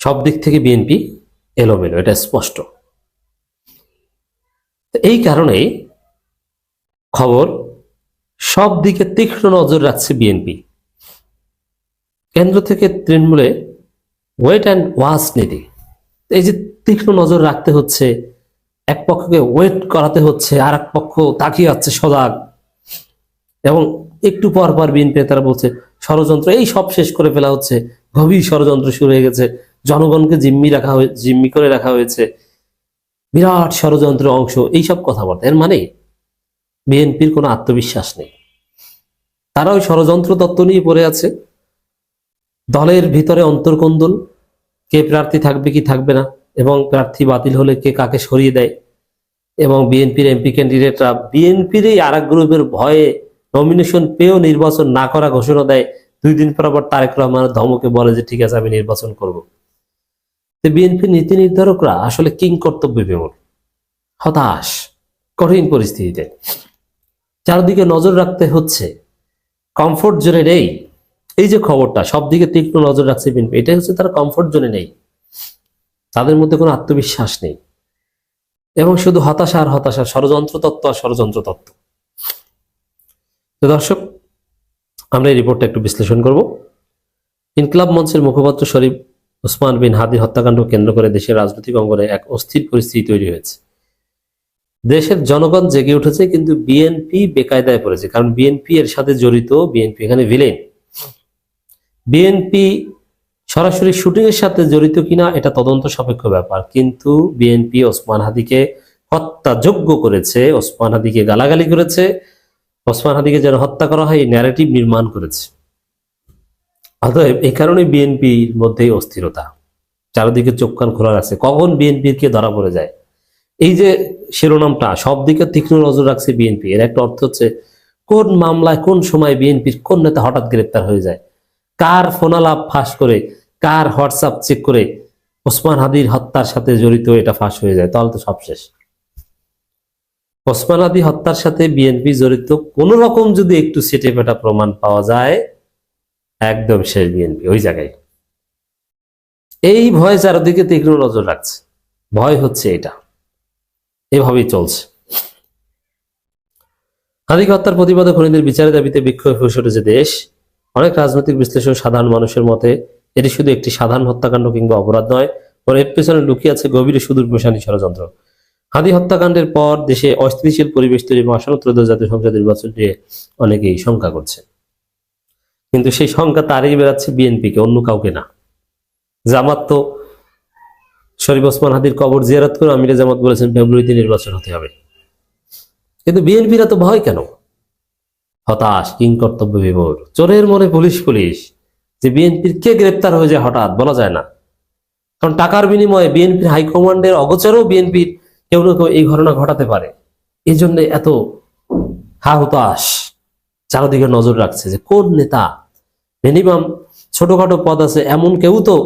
সব দিক থেকে বিএনপি এলোমেলো, এটা স্পষ্ট। এই কারণেই খবর সব দিকে তীক্ষ্ণ নজর রাখছে বিএনপি। কেন্দ্র থেকে তৃণমূলে ওয়েট অ্যান্ড ওয়াচ নীতি এই যে তীক্ষ্ণ নজর রাখতে হচ্ছে, এক পক্ষকে ওয়েট করাতে হচ্ছে আর এক পক্ষ তাকিয়ে আছে সজাগ। এবং একটু পর পর বিএনপি তারা বলছে, ষড়যন্ত্র, এই সব শেষ করে ফেলা হচ্ছে, গভীর ষড়যন্ত্র শুরু হয়ে গেছে। জনগণকে জিম্মি রাখা হয়ে, জিম্মি করে রাখা হয়েছে। বিরাট ষড়যন্ত্রের অংশ, এইসব কথাবার্তা। এর মানে বিএনপির কোনো আত্মবিশ্বাস নেই। তারা ওই ষড়যন্ত্র তত্ত্ব নিয়ে পড়ে আছে। দলের ভিতরে অন্তর্কন্দল, কে প্রার্থী থাকবে কি থাকবে না, এবং প্রার্থী বাতিল হলে কে কাকে সরিয়ে দেয়, এবং বিএনপির এমপি ক্যান্ডিডেটরা বিএনপির এই আর গ্রুপের ভয়ে নমিনেশন পেয়েও নির্বাচন না করা ঘোষণা দেয়। দুই দিন পর আবার তারেক রহমানের ধমকে বলে যে, ঠিক আছে, আমি নির্বাচন করব। বিএনপি নীতি নির্ধারকরা আসলে কিং কর্তব্য বিমূল, হতাশ, কঠিন পরিস্থিতিতে। চারদিকে নজর রাখতে হচ্ছে কমফোর্ট জোনে নেই। এই যে খবরটা সব দিকে তীক্ষ্ণ নজর রাখছে বিএনপি, এটাই হচ্ছে তারা কমফোর্ট জোনে নেই। তাদের মধ্যে কোনো আত্মবিশ্বাস নেই। এবং শুধু হতাশা আর হতাশা, ষড়যন্ত্র তত্ত্ব আর ষড়যন্ত্র তত্ত্ব। দর্শক, আমরা এই রিপোর্টটা একটু বিশ্লেষণ করব। ইনকলাব মঞ্চের মুখপাত্র শরীফ ওসমান বিন হাদির হত্যাকাণ্ড কেন্দ্র করে দেশের রাজনৈতিক অঙ্গনে এক অস্থির পরিস্থিতি তৈরি হয়েছে। দেশের জনগণ জেগে উঠেছে, কিন্তু বিএনপি বেকায়দায় পড়েছে, কারণ বিএনপি এর সাথে জড়িত বিএনপি এখানে ভিলেন বিএনপি সরাসরি শুটিং এর সাথে জড়িত কিনা, এটা তদন্ত সাপেক্ষ ব্যাপার, কিন্তু বিএনপি ওসমান হাদিকে হত্যাযোগ্য করেছে, ওসমান হাদিকে গালাগালি করেছে, ওসমান হাদিকে যেন হত্যা করা হয়, এই ন্যারেটিভ নির্মাণ করেছে। অতএব এই কারণে বিএনপির মধ্যেই অস্থিরতা। চারিদিকে চোখ কান খোলা আছে। কখন বিএনপির কে ধরা পড়ে যায়? এই যে শিরোনামটা সব দিকে তীক্ষ্ণ নজর রাখছে বিএনপি। এর একটা অর্থ হচ্ছে, কোন মামলায়, কোন সময় বিএনপির কোন নেতা হঠাৎ গ্রেপ্তার হয়ে যায়? কার ফোনালাপ ফাঁস করে, কার হোয়াটসঅ্যাপ চেক করে ওসমান হাদির হত্যার সাথে জড়িত এটা ফাঁস হয়ে যায়? তাহলে তো সব শেষ। ওসমান হাদি হত্যার সাথে বিএনপি জড়িত, কোন রকম যদি একটু সেটে পেটা প্রমাণ পাওয়া যায় একদম শেষ বিএনপি, ওই জায়গায়। এই ভয় চারদিকে তীক্ষ্ণ নজর রাখছে। ভয় হচ্ছে এটা। এভাবেই চলছে। হাদিক হত্যার প্রতিবাদে খনিদের বিচারের দাবিতে বিক্ষোভ হয়ে দেশ। অনেক রাজনৈতিক বিশ্লেষক সাধারণ মানুষের মতে, এটি শুধু একটি সাধারণ হত্যাকাণ্ড কিংবা অপরাধ নয়, বরং এর পেছনে লুকিয়ে আছে গভীর সুদূর প্রসারী ষড়যন্ত্র। হাদি হত্যাকাণ্ডের পর দেশে অস্থিতিশীল পরিবেশ তৈরি ত্রয়োদশ জাতীয় সংসদ নির্বাচন নিয়ে অনেকেই শঙ্কা করছে কিন্তু সেই শঙ্কা তারই বেড়াচ্ছে বিএনপিকে, অন্য কাউকে না। জামাত তো শরীফ ওসমান হাদির কবর জিয়ারত করে আমিরে জামাত বলেছেন ফেব্রুয়ারিতে নির্বাচন হতে হবে। কিন্তু বিএনপিরা তো ভয় কেন? হতাশ কিং কর্তব্য বিমূর চোরের মনে পুলিশ পুলিশ, যে বিএনপির কে গ্রেপ্তার হয়ে যায় হঠাৎ বলা যায় না। কারণ টাকার বিনিময়ে বিএনপির হাইকমান্ডের অগোচরেও বিএনপির কেউ না কেউ এই ঘটনা ঘটাতে পারে। এই জন্য এত হা হতাশ চারদিকে নজর রাখছে যে কোন নেতা মিনিমাম ছোটখাটো পদ আছে, এমন কেউ তো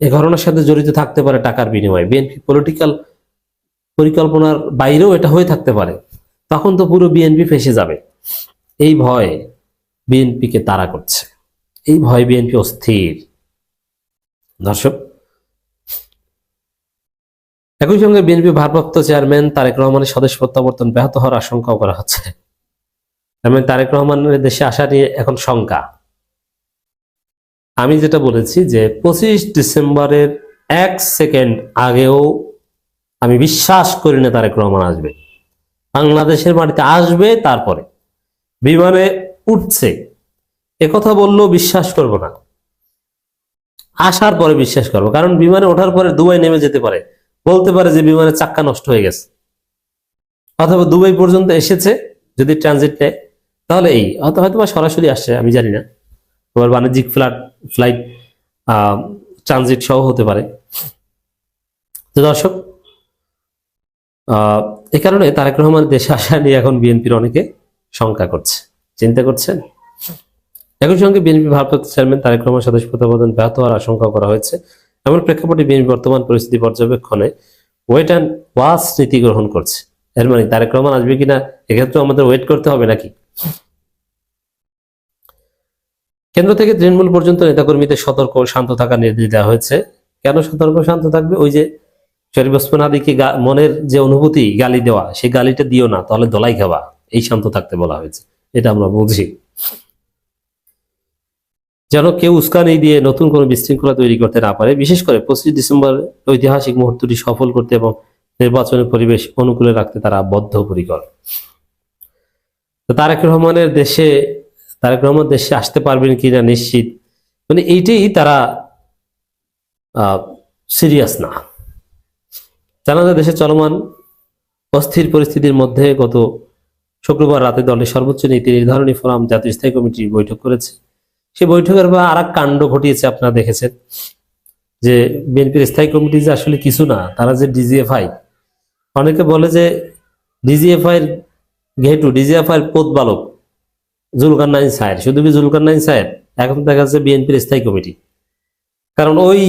এই ঘটনার সাথে জড়িত থাকতে পারে টাকার বিনিময়ে। বিএনপি পলিটিক্যাল পরিকল্পনার বাইরেও এটা হয়ে থাকতে পারে। তখন তো পুরো বিএনপি ফেসে যাবে। এই ভয় বিএনপিকে তাড়া করছে। এই ভয় বিএনপি অস্থির। দর্শক, একই সঙ্গে বিএনপি ভারপ্রাপ্ত চেয়ারম্যান তারেক রহমানের স্বদেশ প্রত্যাবর্তন ব্যাহত হওয়ার আশঙ্কাও করা হচ্ছে। চেয়ারম্যান তারেক রহমানের দেশে আসা নিয়ে এখন শঙ্কা। আমি যেটা বলেছি যে পঁচিশ ডিসেম্বরের এক সেকেন্ড আগেও আমি বিশ্বাস করি না তারেক রহমান আসবে। বাংলাদেশের মাটিতে আসবে তারপরে। বিমানে উঠছে। একথা বললেও বিশ্বাস করব না। আসার পরে বিশ্বাস করব। কারণ বিমানে ওঠার পরে দুবাই নেমে যেতে পারে। বলতে পারে যে বিমানের চাক্কা নষ্ট হয়ে গেছে। অথবা দুবাই পর্যন্ত এসেছে যদি ট্রানজিট নেয়। তাহলে এই, অথবা হয়তো বা সরাসরি আসছে, আমি জানি না। তোমার বাণিজ্যিক ফ্লাইট ফ্লাইট ট্রানজিট সহ হতে পারে। তো দর্শক এ কারণে তারেক রহমান দেশে আসা নিয়ে এখন বিএনপির অনেকে শঙ্কা করছে। চিন্তা করছেন? একই সঙ্গে বিএনপি ভারপ্রাপ্ত চেয়ারম্যান তারেক রহমান সদস্য প্রত্যাবর্তন ব্যাহত হওয়ার আশঙ্কা করা হয়েছে। এমন প্রেক্ষাপটে বিএনপি বর্তমান পরিস্থিতি পর্যবেক্ষণে ওয়েট অ্যান্ড ওয়াচ নীতি গ্রহণ করছে। এর মানে তারেক রহমান আসবে কিনা এক্ষেত্রে আমাদের ওয়েট করতে হবে নাকি? কেন্দ্র থেকে তৃণমূল পর্যন্ত নেতাকর্মীদের সতর্ক শান্ত থাকার নির্দেশ দেওয়া হয়েছে। কেন সতর্ক শান্ত থাকবে? ওই যে শরীফ ওসমান আদিকে গা- মনের যে অনুভূতি, গালি দেওয়া সেই গালিটা দিও না, তাহলে দলাই খাবা। এই শান্ত থাকতে বলা হয়েছে। এটা আমরা বুঝি। যেন কেউ উস্কানি দিয়ে নতুন কোনো বিশৃঙ্খলা তৈরি করতে না পারে। বিশেষ করে পঁচিশ ডিসেম্বর ঐতিহাসিক মুহূর্তটি সফল করতে এবং নির্বাচনের পরিবেশ অনুকূলে রাখতে তারা বদ্ধপরিকর। তো তারেক রহমানের দেশে তারেক রহমান দেশে আসতে পারবেন কিনা নিশ্চিত। মানে এইটাই তারা সিরিয়াস না। জানা যায় দেশে চলমান অস্থির পরিস্থিতির মধ্যে গত শুক্রবার রাতে দলের সর্বোচ্চ নীতি নির্ধারণী ফোরাম জাতীয় স্থায়ী কমিটি বৈঠক করেছে। সেই বৈঠকের বা আর কাণ্ড ঘটিয়েছে, আপনারা দেখেছেন। যে বিএনপির স্থায়ী কমিটি যে আসলে কিছু না, তারা যে ডিজিএফআই। অনেকে বলে যে ডিজিএফআই এর ঘেটু ডিজিএফআই এর পোত বালক জুলকার নাইন সাহের শুধু কি জুলকার নাইন সাহের এখন দেখা যাচ্ছে বিএনপির স্থায়ী কমিটি। কারণ ওই